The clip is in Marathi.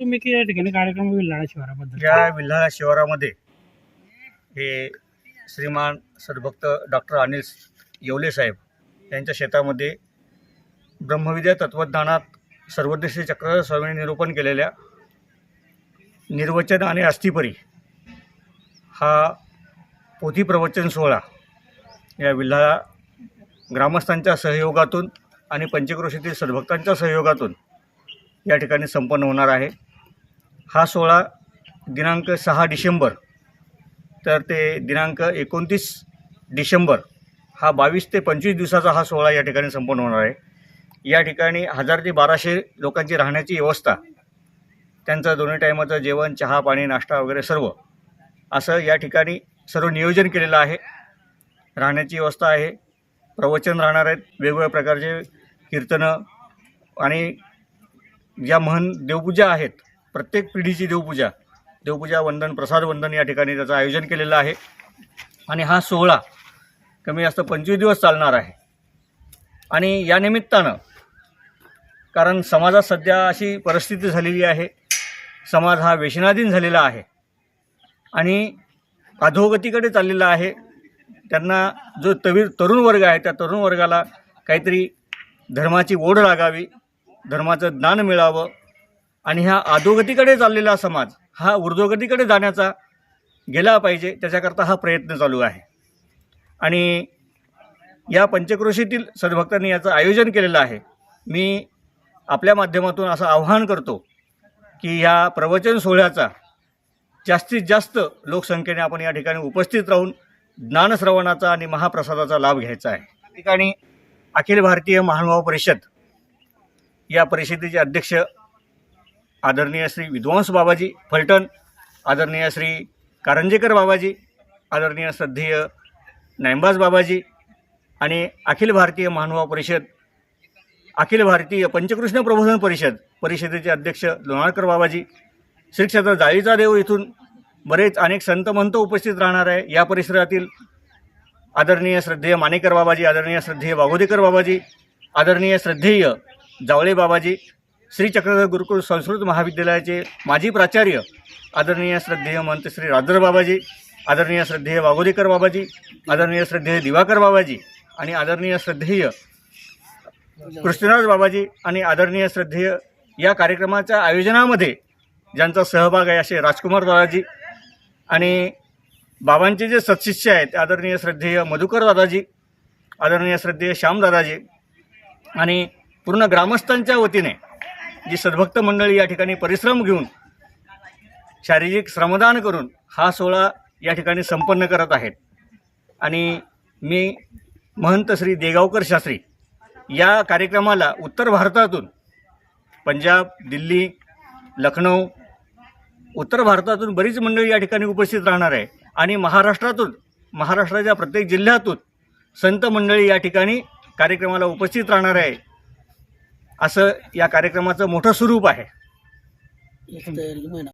तुम्ही की या ठिकाणी कार्यक्रम विल्हाळा शिवाराबद्दल? या विल्हाळा शिवारामध्ये हे श्रीमान सद्भक्त डॉक्टर अनिल येवले साहेब यांच्या शेतामध्ये ब्रह्मविद्या तत्वज्ञानात सर्वदेशी चक्र स्वामीने निरूपण केलेल्या निर्वचन आणि अस्थिपरी हा पोथी प्रवचन सोहळा या विल्हाळा ग्रामस्थांच्या सहयोगातून आणि पंचक्रोशीतील सद्भक्तांच्या सहयोगातून या ठिकाणी संपन्न होणार आहे. हा सोहळा दिनांक सहा डिसेंबर तर ते दिनांक एकोणतीस डिसेंबर हा बावीस ते पंचवीस दिवसाचा हा सोहळा या ठिकाणी संपन्न होणार आहे. या ठिकाणी हजार ते बाराशे लोकांची राहण्याची व्यवस्था त्यांचं दोन्ही टायमाचं जेवण चहा पाणी नाश्ता वगैरे सर्व असं या ठिकाणी सर्व नियोजन केलेलं आहे. राहण्याची व्यवस्था आहे. प्रवचन राहणार आहेत. वेगवेगळ्या प्रकारचे कीर्तनं आणि ज्या महन देवपूजा आहेत प्रत्येक पिढीची देवपूजा. देवपूजा वंदन प्रसाद वंदन या ठिकाणी त्याचं आयोजन केलेलं आहे. आणि हा सोहळा कमी जास्त पंचवीस दिवस चालणार आहे. आणि या निमित्तानं कारण समाजात सध्या अशी परिस्थिती झालेली आहे. समाज हा व्यसनाधीन झालेला आहे. आणि अधोगतीकडे चाललेला आहे. त्यांना जो तवीर तरुण वर्ग आहे त्या तरुण वर्गाला काहीतरी धर्माची ओढ लागावी धर्माचं ज्ञान मिळावं आणि ह्या अधोगतीकडे चाललेला समाज हा ऊर्ध्वगतीकडे जाण्याचा गेला पाहिजे त्याच्याकरता हा प्रयत्न चालू आहे. आणि या पंचक्रोशीतील सद्भक्तांनी याचं आयोजन केलेलं आहे. मी आपल्या माध्यमातून असं आव्हान करतो की ह्या प्रवचन सोहळ्याचा जास्तीत जास्त लोकसंख्येने आपण या ठिकाणी उपस्थित राहून ज्ञानश्रवणाचा आणि महाप्रसादाचा लाभ घ्यायचा आहे. या ठिकाणी अखिल भारतीय महानुभाव परिषद या परिषदेचे अध्यक्ष आदरणीय श्री विद्वांस बाबाजी फलटण आदरणीय श्री कारंजेकर बाबाजी आदरणीय श्रद्धेय नायंबाज बाबाजी आणि अखिल भारतीय महानुभाव परिषद अखिल भारतीय पंचकृष्ण प्रबोधन परिषद परिषदेचे अध्यक्ष लोणारकर बाबाजी श्री क्षेत्र जाळीचा देव इथून बरेच अनेक संत महंत उपस्थित राहणार आहे. या परिसरातील आदरणीय श्रद्धेय मानेकर बाबाजी आदरणीय श्रद्धेय वाघोदेकर बाबाजी आदरणीय श्रद्धेय जावळे बाबाजी श्री चक्रधर गुरुकुल संस्कृत महाविद्यालयाचे माजी प्राचार्य आदरणीय श्रद्धेय महंत श्री राजर बाबाजी आदरणीय श्रद्धेय वाघोदेकर बाबाजी आदरणीय श्रद्धेय दिवाकर बाबाजी आणि आदरणीय श्रद्धेय कृष्णराज बाबाजी आणि आदरणीय श्रद्धेय या कार्यक्रमाच्या आयोजनामध्ये ज्यांचा सहभाग आहे असे राजकुमार दादाजी आणि बाबांचे जे सत्शिष्य आहेत आदरणीय श्रद्धेय मधुकर दादाजी आदरणीय श्रद्धेय श्याम दादाजी आणि पूर्ण ग्रामस्थांच्या वतीने जी सद्भक्त मंडळी या ठिकाणी परिश्रम घेऊन शारीरिक श्रमदान करून हा सोहळा या ठिकाणी संपन्न करत आहेत. आणि मी महंत श्री देगावकर शास्त्री या कार्यक्रमाला उत्तर भारतातून पंजाब दिल्ली लखनौ उत्तर भारतातून बरीच मंडळी या ठिकाणी उपस्थित राहणार आहे. आणि महाराष्ट्रातून महाराष्ट्राच्या प्रत्येक जिल्ह्यातून संत मंडळी या ठिकाणी कार्यक्रमाला उपस्थित राहणार आहे. असं या कार्यक्रमाचं मोठं स्वरूप आहे.